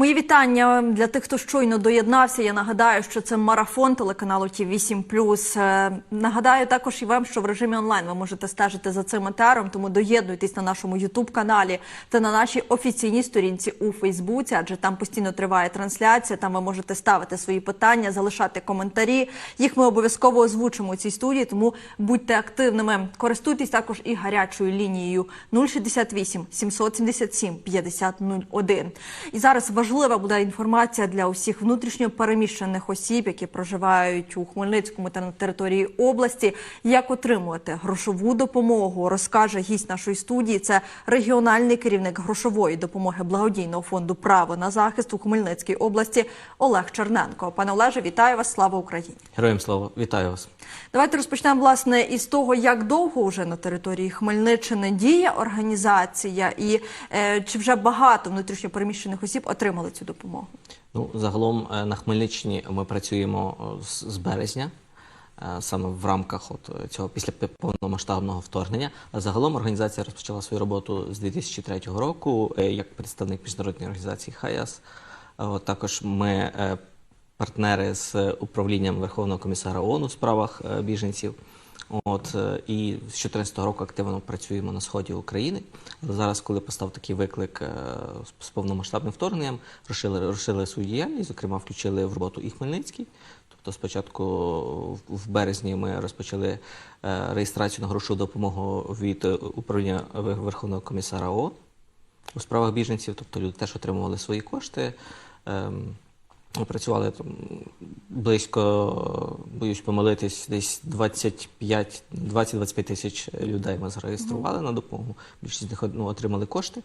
Мої вітання для тих, хто щойно доєднався. Я нагадаю, що це марафон телеканалу Ті 8 Е, Нагадаю також і вам, що в режимі онлайн ви можете стежити за цим етером, тому доєднуйтесь на нашому Ютуб каналі та на нашій офіційній сторінці у Фейсбуці, адже там постійно триває трансляція. Там ви можете ставити свої питання, залишати коментарі. Їх ми обов'язково озвучимо у цій студії, тому будьте активними. Користуйтесь також і гарячою лінією 068 777 50 01. І зараз важлива буде інформація для усіх внутрішньо переміщених осіб, які проживають у Хмельницькому та на території області. Як отримувати грошову допомогу, розкаже гість нашої студії. Це регіональний керівник грошової допомоги благодійного фонду Право на захист у Хмельницькій області Олег Черненко. Пане Олеже, вітаю вас! Слава Україні! Героям слава, вітаю вас. Давайте розпочнемо власне із того, як довго вже на території Хмельниччини діє організація, і е, чи вже багато внутрішньопереміщених осіб отримали цю допомогу. Ну, загалом е, на Хмельниччині ми працюємо е, з, березня, е, саме в рамках от цього після повномасштабного вторгнення. Загалом організація розпочала свою роботу з 2003 року як представник міжнародної організації ХАЯС. Також ми партнери з управлінням Верховного комісара ООН у справах біженців. От е, і з 2014 року активно працюємо на сході України. Але зараз, коли постав такий виклик е, з- повномасштабним вторгненням, розшили, розширили свою діяльність, зокрема, включили в роботу і Хмельницький. Тобто, спочатку в- березні ми розпочали е, реєстрацію на грошову допомогу від управління Верховного комісара ООН у справах біженців, тобто люди теж отримували свої кошти. Працювали там близько, боюсь помилитись, десь 25 20-25 тисяч людей ми зареєстрували на допомогу. Більшість з них ну, отримали кошти.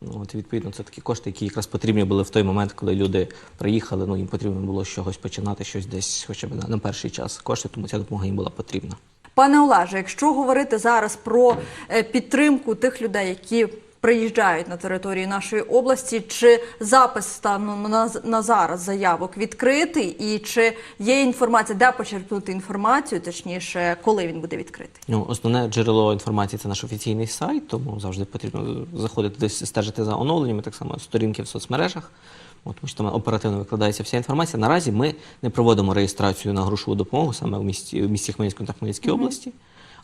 Ну, от, відповідно, це такі кошти, які якраз потрібні були в той момент, коли люди приїхали. Ну, їм потрібно було з чогось починати, щось десь, хоча б на, на перший час кошти, тому ця допомога їм була потрібна. Пане Олеже, якщо говорити зараз про е, підтримку тих людей, які приїжджають на територію нашої області, чи запис станом на, на зараз заявок відкритий, і чи є інформація, де почерпнути інформацію, точніше, коли він буде відкритий? Ну, основне джерело інформації це наш офіційний сайт, тому завжди потрібно заходити десь стежити за оновленнями, так само сторінки в соцмережах. От, тому що там оперативно викладається вся інформація. Наразі ми не проводимо реєстрацію на грошову допомогу саме в місті, в місті Хмельницькому та Хмельницькій області,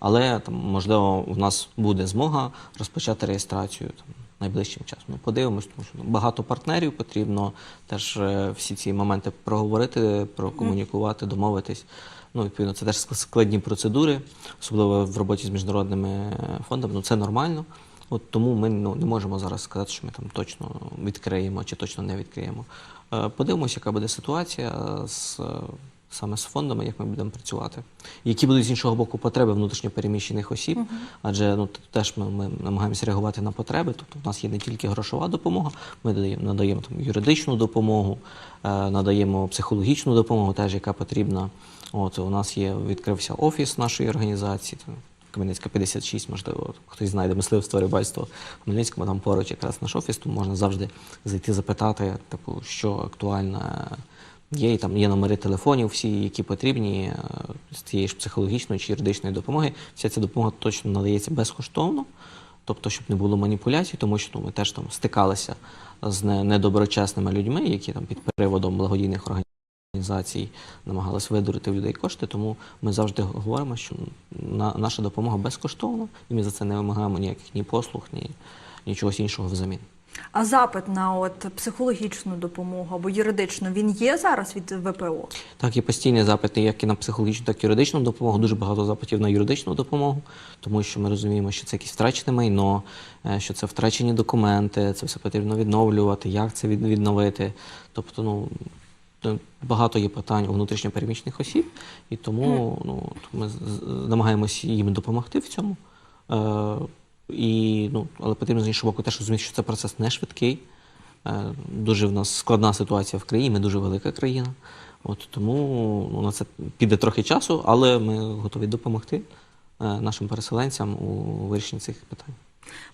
але там, можливо, у нас буде змога розпочати реєстрацію там, найближчим часом. Ми подивимось, тому що ну, багато партнерів потрібно теж е, всі ці моменти проговорити, прокомунікувати, домовитись. Ну, відповідно, це теж складні процедури, особливо в роботі з міжнародними е, фондами. Ну, це нормально. От тому ми ну, не можемо зараз сказати, що ми там точно відкриємо чи точно не відкриємо. Е, Подивимося, яка буде ситуація з, саме з фондами, як ми будемо працювати. Які будуть з іншого боку потреби внутрішньопереміщених осіб, адже ну, теж ми, ми намагаємося реагувати на потреби. Тобто в нас є не тільки грошова допомога, ми надаємо, надаємо там, юридичну допомогу, е, надаємо психологічну допомогу, теж яка потрібна. От, у нас є, відкрився офіс нашої організації. Кам'янецька 56, можливо, хтось знайде мисливство, рибальство в Хмельницькому, там поруч якраз наш офіс, тому можна завжди зайти запитати, типу, що актуально є. І там є номери телефонів, всі, які потрібні е, з цієї ж психологічної чи юридичної допомоги. Вся ця допомога точно надається безкоштовно, тобто, щоб не було маніпуляцій, тому що ну, ми теж там стикалися з недоброчесними людьми, які там під приводом благодійних організацій намагалися видурити в людей кошти, тому ми завжди говоримо, що на, наша допомога безкоштовна, і ми за це не вимагаємо ніяких ні послуг, ні нічого іншого взамін. А запит на от психологічну допомогу або юридичну він є зараз від ВПО? Так, є постійні запити, як і на психологічну, так і юридичну допомогу. Дуже багато запитів на юридичну допомогу, тому що ми розуміємо, що це якесь втрачене майно, е, що це втрачені документи, це все потрібно відновлювати, як це відновити. Тобто, ну е, багато є питань у внутрішньопереміщених осіб, і тому ну, ми намагаємося їм допомогти в цьому. І, ну, але потрібно з іншого боку теж розуміти, що це процес не швидкий. Е, Дуже в нас складна ситуація в країні, ми дуже велика країна. От тому ну, на це піде трохи часу, але ми готові допомогти е, нашим переселенцям у вирішенні цих питань.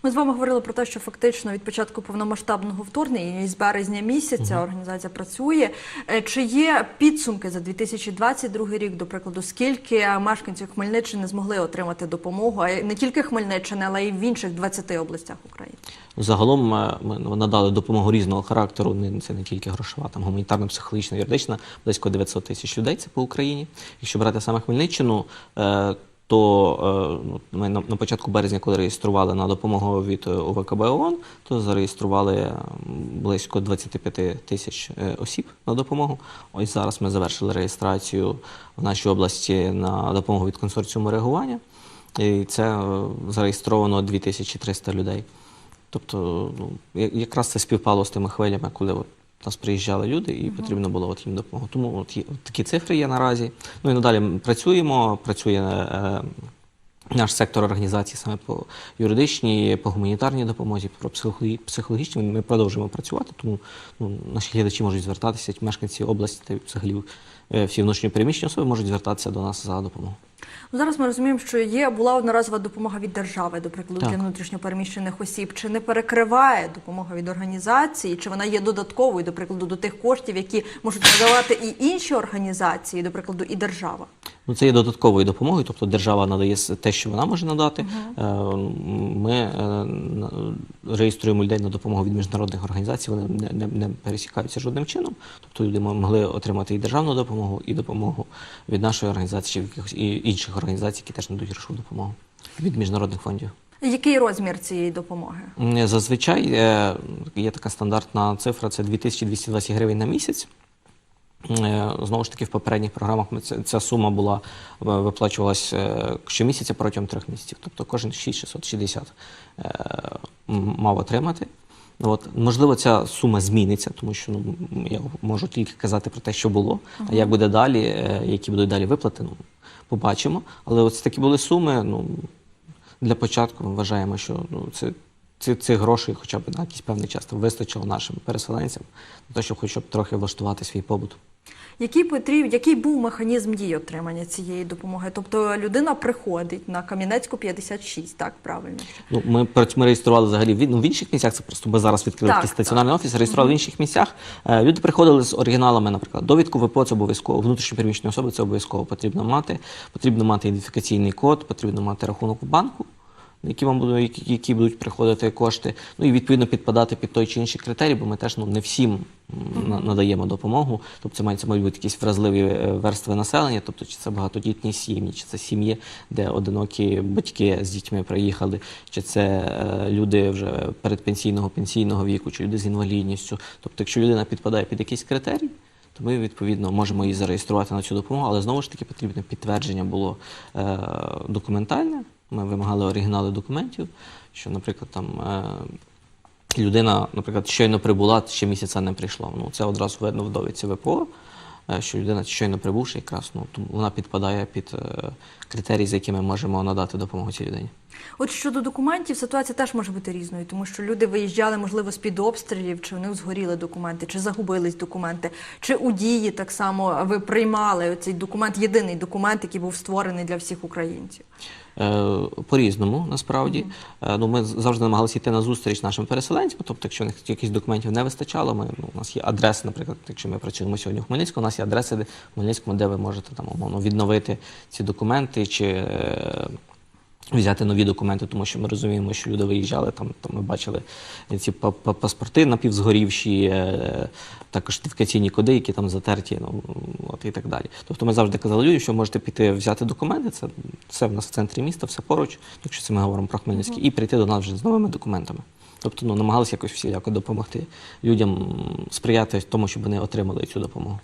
Ми з вами говорили про те, що фактично від початку повномасштабного вторгнення і з березня місяця організація працює. Е, Чи є підсумки за 2022 рік, до прикладу, скільки мешканців Хмельниччини змогли отримати допомогу, а не тільки Хмельниччини, але й в інших 20 областях України? Загалом е, ми надали допомогу різного характеру. Це не тільки грошова, там гуманітарна, психологічна, юридична, близько 900 тисяч людей. Це по Україні. Якщо брати саме Хмельниччину, е, то е, ну, ми на, початку березня, коли реєстрували на допомогу від е, УВКБ ООН, то зареєстрували м, близько 25 тисяч е, осіб на допомогу. Ось зараз ми завершили реєстрацію в нашій області на допомогу від консорціуму реагування. І це е, зареєстровано 2300 людей. Тобто, ну, якраз це співпало з тими хвилями, коли от нас приїжджали люди, і потрібно було от їм допомогу. Тому от, є, от такі цифри є наразі. Ну і надалі ми працюємо. Працює е, наш сектор організації саме по юридичній, по гуманітарній допомозі, про психологі- психологічній. Ми продовжуємо працювати, тому ну, наші глядачі можуть звертатися, мешканці області та взагалі е, всі внутрішньопереміщені особи можуть звертатися до нас за допомогою. Ну, зараз ми розуміємо, що є була одноразова допомога від держави, до прикладу, Так. для внутрішньопереміщених осіб. Чи не перекриває допомога від організації, чи вона є додатковою, до прикладу, до тих коштів, які можуть надавати і інші організації, до прикладу, і держава? Ну, це є додатковою допомогою, тобто держава надає те, що вона може надати. Е, Ми е, реєструємо людей на допомогу від міжнародних організацій, вони не, не, не пересікаються жодним чином. Тобто люди мо- могли отримати і державну допомогу, і допомогу від нашої організації, чи якихось і інших організацій, які теж надають грошову допомогу від міжнародних фондів. Який розмір цієї допомоги? Зазвичай е, є така стандартна цифра, це 2220 гривень на місяць. Е, Знову ж таки, в попередніх програмах ця сума була виплачувалась е, щомісяця протягом трьох місяців. Тобто кожен 6660 е, мав отримати. От, можливо, ця сума зміниться, тому що ну, я можу тільки казати про те, що було. А як буде далі, які будуть далі виплати, ну, побачимо. Але ось такі були суми. Ну, для початку ми вважаємо, що ну, це, цих грошей хоча б на якийсь певний час вистачило нашим переселенцям, на те, щоб хоча б трохи влаштувати свій побут. Який потріб, який був механізм дії отримання цієї допомоги? Тобто людина приходить на Кам'янецьку 56, так правильно? Ну, ми, ми реєстрували взагалі в, ну, в інших місцях, це просто ми зараз відкрили Так, такий стаціонарний офіс, реєстрували в інших місцях. Е, люди приходили з оригіналами, наприклад, довідку ВПО це обов'язково, внутрішньо переміщені особи це обов'язково потрібно мати. Потрібно мати ідентифікаційний код, потрібно мати рахунок в банку. Які вам будуть, які, які будуть приходити кошти, ну і відповідно підпадати під той чи інший критерій, бо ми теж ну не всім надаємо допомогу. Тобто це мають, мають бути якісь вразливі е, верстви населення, тобто чи це багатодітні сім'ї, чи це сім'ї, де одинокі батьки з дітьми приїхали, чи це е, люди вже передпенсійного пенсійного віку, чи люди з інвалідністю. Тобто, якщо людина підпадає під якийсь критерій, то ми відповідно можемо її зареєструвати на цю допомогу, але знову ж таки потрібне підтвердження було е, документальне. Ми вимагали оригінали документів, що, наприклад, там е, людина, наприклад, щойно прибула, ще місяця не прийшла. Ну, це одразу видно в довідці ВПО, е, що людина щойно прибувши, якраз ну, вона підпадає під е, критерії, за якими можемо надати допомогу цій людині. От щодо документів, ситуація теж може бути різною, тому що люди виїжджали, можливо, з-під обстрілів, чи у них згоріли документи, чи загубились документи, чи у дії так само ви приймали цей документ, єдиний документ, який був створений для всіх українців. Е, По-різному, насправді. Е, Ну, ми завжди намагалися йти на зустріч нашим переселенцям, тобто, якщо них якихось документів не вистачало, ми, ну, у нас є адреси, наприклад, якщо ми працюємо сьогодні в Хмельницькому, у нас є адреси де- в Хмельницькому, де ви можете там, умовно, відновити ці документи чи е, взяти нові документи, тому що ми розуміємо, що люди виїжджали, там, там ми бачили ці па- па- паспорти напівзгорівші, е, також ідентифікаційні коди, які там затерті, ну, от і так далі. Тобто ми завжди казали людям, що можете піти взяти документи, це все в нас в центрі міста, все поруч, якщо це ми говоримо про Хмельницький, і прийти до нас вже з новими документами. Тобто ну, намагалися якось всіляко допомогти людям сприяти тому, щоб вони отримали цю допомогу.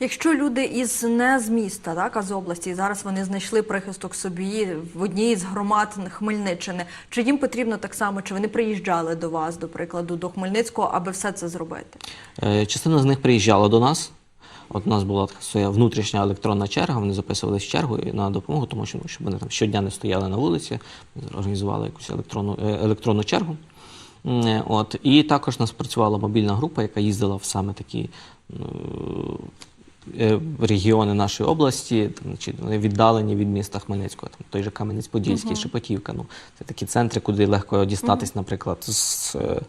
Якщо люди із не з міста, так а з області, і зараз вони знайшли прихисток собі в одній з громад Хмельниччини, чи їм потрібно так само, чи вони приїжджали до вас, до прикладу, до Хмельницького, аби все це зробити? Е, Частина з них приїжджала до нас. От у нас була така своя внутрішня електронна черга, вони записувалися в чергу на допомогу, тому що ну, щоб вони там щодня не стояли на вулиці, організували якусь електронну, е, електронну чергу. Е, От. І також у нас працювала мобільна група, яка їздила в саме такі регіони нашої області, там, чи вони віддалені від міста Хмельницького, там той же Кам'янець-Подільський, Шепетівка. Ну, це такі центри, куди легко дістатись, наприклад, з е,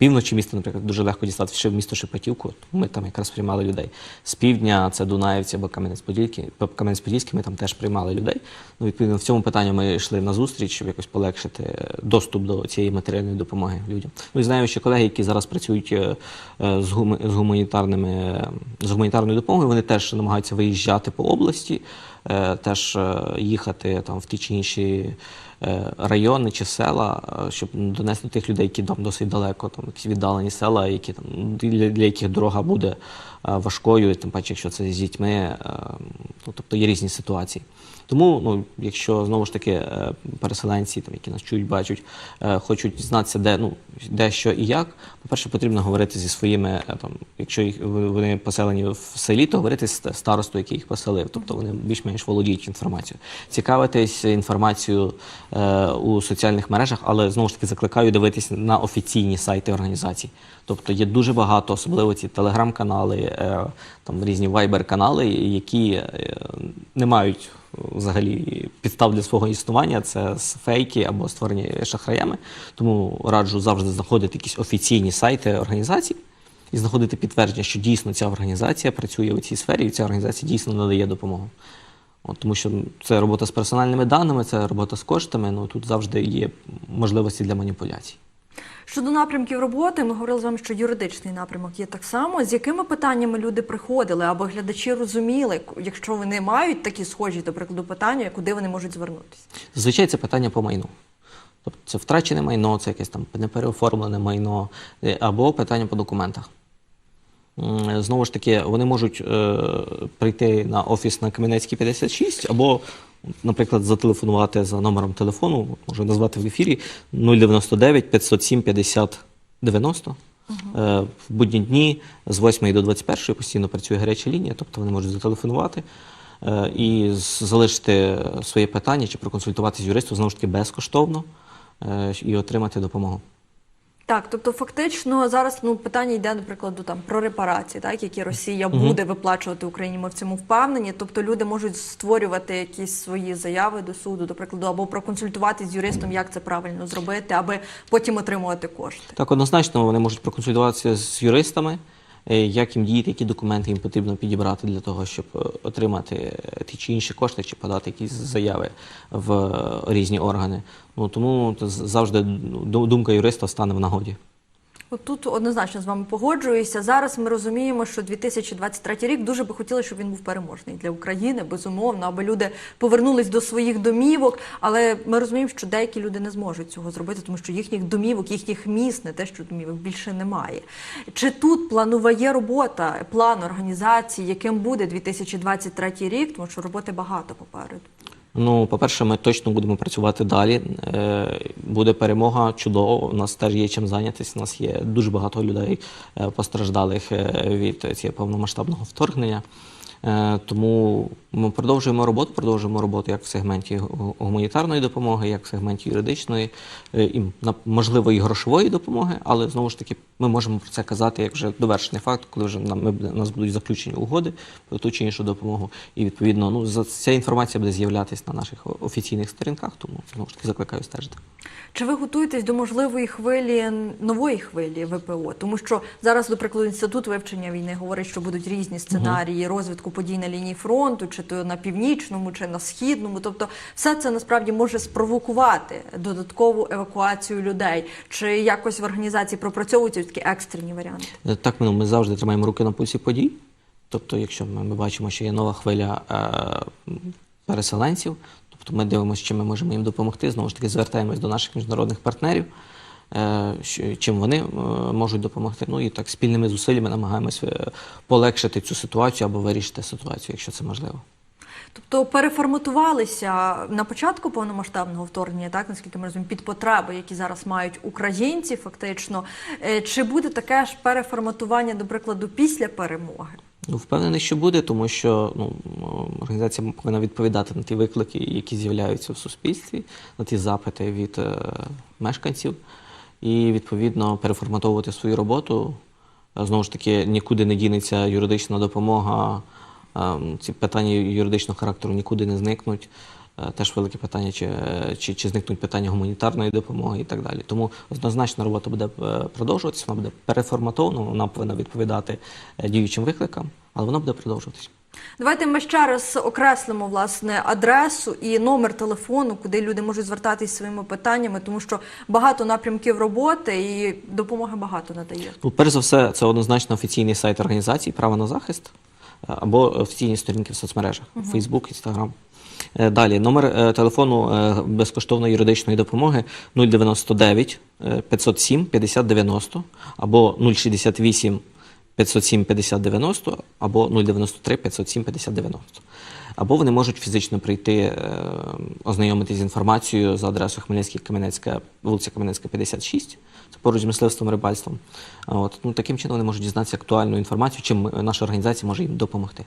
півночі міста, наприклад, дуже легко дістатися ще в місто Шепетівку. Ми там якраз приймали людей. З півдня це Дунаївці або Кам'янець-Подільський, Кам'янець-Подільський, ми там теж приймали людей. Ну, відповідно, в цьому питанні ми йшли на зустріч, щоб якось полегшити доступ до цієї матеріальної допомоги людям. Ну і знаю, що колеги, які зараз працюють е, е, з, гуми- з гуманітарними е, з гуманітарною допомогою, вони теж намагаються виїжджати по області, е, теж е, їхати там в ті чи інші е, райони чи села, е, щоб донести тих людей, які там досить далеко, там якісь віддалені села, які там для, для яких дорога буде е, важкою, тим паче, якщо це з дітьми, е, ну, тобто є різні ситуації. Тому, ну, якщо знову ж таки е, переселенці, там, які нас чують, бачать, е, хочуть дізнатися, де, ну, де що і як, по-перше, потрібно говорити зі своїми, е, там, якщо їх, вони поселені в селі, то говорити з старостою, який їх поселив. Тобто вони більш-менш володіють інформацією. Цікавитись інформацією е, у соціальних мережах, але знову ж таки закликаю дивитись на офіційні сайти організацій. Тобто є дуже багато, особливо ці телеграм-канали, е, там різні вайбер-канали, які е, не мають взагалі підстав для свого існування. Це фейки або створені шахраями. Тому раджу завжди знаходити якісь офіційні сайти організацій і знаходити підтвердження, що дійсно ця організація працює у цій сфері, і ця організація дійсно надає допомогу. От, тому що це робота з персональними даними, це робота з коштами. Ну тут завжди є можливості для маніпуляцій. Щодо напрямків роботи, ми говорили з вами, що юридичний напрямок є так само. З якими питаннями люди приходили, аби глядачі розуміли, якщо вони мають такі схожі, до прикладу, питання, куди вони можуть звернутися? Зазвичай це питання по майну. Тобто це втрачене майно, це якесь там непереоформлене майно, е, або питання по документах. Знову ж таки, вони можуть е, прийти на офіс на Кам'янецький 56, або, наприклад, зателефонувати за номером телефону, от можу назвати в ефірі 099 507 50 90. Е, В будні дні з 8 до 21 постійно працює гаряча лінія, тобто вони можуть зателефонувати е, і залишити своє питання чи проконсультуватися з юристом знову ж таки безкоштовно е, і отримати допомогу. Так, тобто фактично зараз ну питання йде, наприклад, там про репарації, так які Росія буде виплачувати Україні. Ми в цьому впевнені. Тобто люди можуть створювати якісь свої заяви до суду, до прикладу, або проконсультувати з юристом, як це правильно зробити, аби потім отримувати кошти. Так, однозначно вони можуть проконсультуватися з юристами, як їм діяти, які документи їм потрібно підібрати для того, щоб е, отримати е, ті чи інші кошти, чи подати якісь заяви в е, різні органи. Ну тому завжди ну, думка юриста стане в нагоді. Тут однозначно з вами погоджуюся. Зараз ми розуміємо, що 2023 рік дуже би хотіли, щоб він був переможний для України, безумовно, аби люди повернулись до своїх домівок. Але ми розуміємо, що деякі люди не зможуть цього зробити, тому що їхніх домівок, їхніх міст, не те, що домівок більше немає. Чи тут планова робота, план організації, яким буде 2023 рік, тому що роботи багато попереду. Ну, по-перше, ми точно будемо працювати далі. Е, Буде перемога чудово. У нас теж є чим зайнятися. У нас є дуже багато людей е, постраждалих е, від цього повномасштабного вторгнення. Тому ми продовжуємо роботу, продовжуємо роботу як в сегменті гуманітарної допомоги, як в сегменті юридичної, е, і можливо і грошової допомоги, але знову ж таки ми можемо про це казати як вже довершений факт, коли вже нам ми, нас будуть заключені угоди про ту чи іншу допомогу. І відповідно, ну ця інформація буде з'являтися на наших офіційних сторінках, тому знову ж таки закликаю стежити. Чи ви готуєтесь до можливої хвилі нової хвилі ВПО? Тому що зараз, до прикладу, інститут вивчення війни говорить, що будуть різні сценарії розвитку подій на лінії фронту, чи то на північному, чи на східному. Тобто, все це насправді може спровокувати додаткову евакуацію людей. Чи якось в організації пропрацьовуються такі екстрені варіанти? Е, Так, ну, ми завжди тримаємо руки на пульсі подій. Тобто, якщо ми, ми бачимо, що є нова хвиля е, переселенців, тобто ми дивимося, чим ми можемо їм допомогти. Знову ж таки, звертаємось до наших міжнародних партнерів, чим вони е, можуть допомогти. Ну і так спільними зусиллями намагаємось е, полегшити цю ситуацію або вирішити ситуацію, якщо це можливо. Тобто переформатувалися на початку повномасштабного вторгнення, так наскільки ми розуміємо, під потреби, які зараз мають українці, фактично. Е, Чи буде таке ж переформатування, до прикладу, після перемоги? Ну, впевнений, що буде, тому що ну, організація повинна відповідати на ті виклики, які з'являються в суспільстві, на ті запити від е, мешканців, і відповідно переформатовувати свою роботу. Е, Знову ж таки, нікуди не дінеться юридична допомога Ем, Ці питання юридичного характеру нікуди не зникнуть. Е, Теж велике питання, чи, е, чи, чи зникнуть питання гуманітарної допомоги і так далі. Тому однозначно робота буде е, продовжуватися, вона буде переформатована, вона повинна відповідати е, діючим викликам, але вона буде продовжуватися. Давайте ми ще раз окреслимо власне адресу і номер телефону, куди люди можуть звертатись своїми питаннями, тому що багато напрямків роботи і допомоги багато надає. Ну, перш за все, це однозначно офіційний сайт організації Право на захист або офіційні сторінки в соцмережах Facebook, Instagram. Е, Далі номер е, телефону е, безкоштовної юридичної допомоги 099 е, 507 50 90 або 068 507 50 90 або 093 507 50 90. Або вони можуть фізично прийти, е, ознайомитись з інформацією за адресою Хмельницький Кам'янецька, вулиця Кам'янецька, 56, це поруч з мисливством рибальством. От, ну, таким чином вони можуть дізнатися актуальну інформацію, чим е, наша організація може їм допомогти.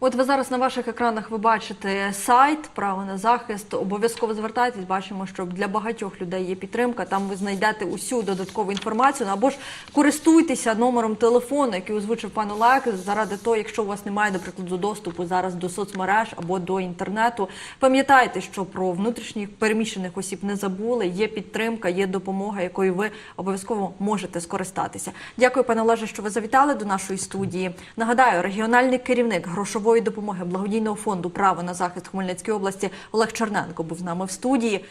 От ви зараз на ваших екранах ви бачите сайт право на захист. Обов'язково звертайтесь. Бачимо, що для багатьох людей є підтримка. Там ви знайдете усю додаткову інформацію. Ну, або ж користуйтеся номером телефону, який озвучив пан Олег, заради того, якщо у вас немає, до прикладу, доступу зараз до соцмереж або до інтернету. Пам'ятайте, що про внутрішніх переміщених осіб не забули. Є підтримка, є допомога, якою ви обов'язково можете скористатися. Дякую, пане Олеже, що ви завітали до нашої студії. Нагадаю, регіональний керівник грошової допомоги благодійного фонду Право на захист Хмельницької області Олег Черненко був з нами в студії.